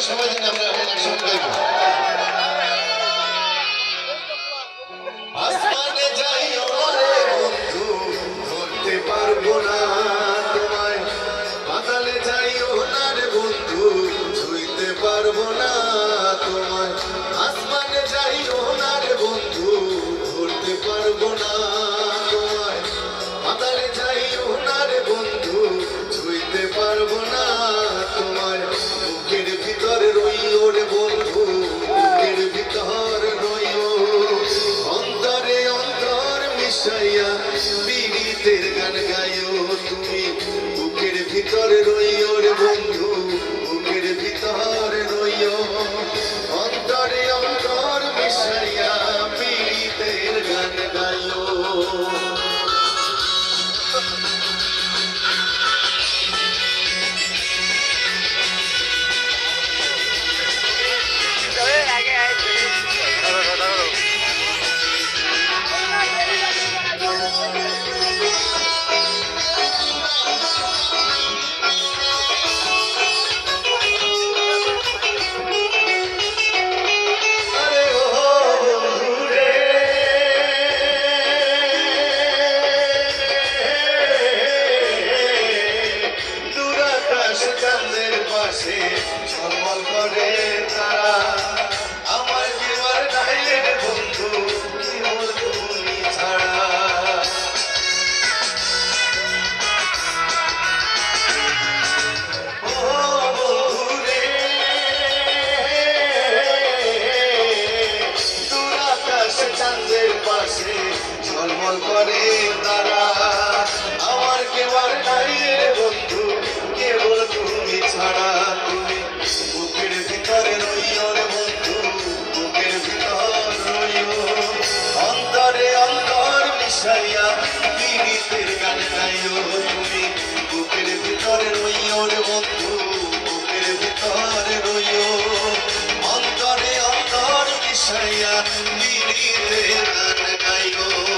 সময় দিন ধরতে পারব না তোমায়। পাতালে যাইও বন্ধু ছুঁইতে পারব না কাছে সম্বল করে। Mirai, mirai, mirai, mirai,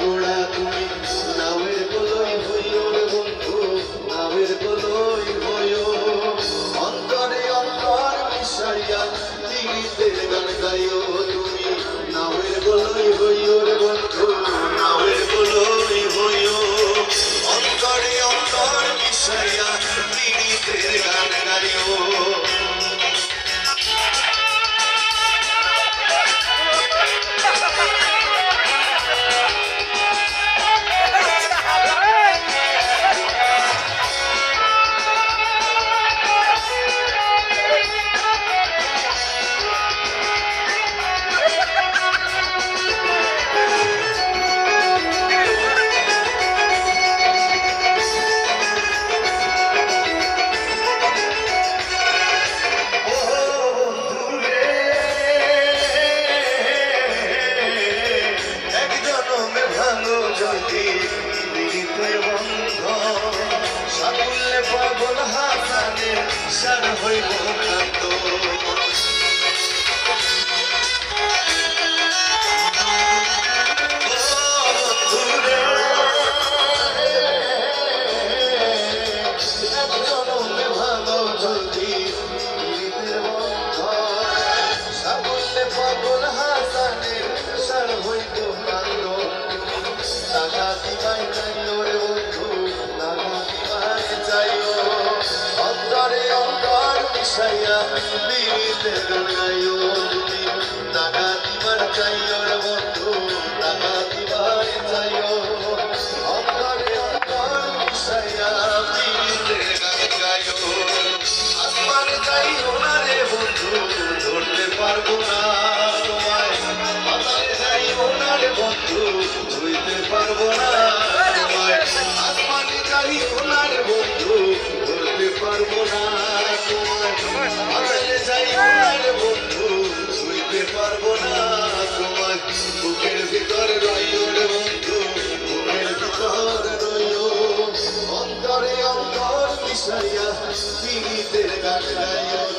দিতে না যাইও বলই হইও জটে পীড়িতের বন্ধ সাকুল্যে পাগল হাসানে সার হইব খাতো বিড়িতে গান গাইও তুমি টাকা দিবার চাইও বন্ধু টাকা দিবার চাইও অন্তরে অন্তর বিড়িতে গান গাইও আসমানে না রে বন্ধু ধরতে পারব না তোমায় পাতালে যাইও না রে বন্ধু ধুইতে পারব না তোমায় আসমানে যাইও না রে বন্ধু ধরতে পারব না তোমায় পাতালে যাইও না রে বন্ধু ধুইতে পারব না তোমায় বুকের ভিতরে রইও রে বন্ধু বুকের ভিতরে রইও অন্তরে অন্তর মিশাইয়া পীড়িতের গান গাইও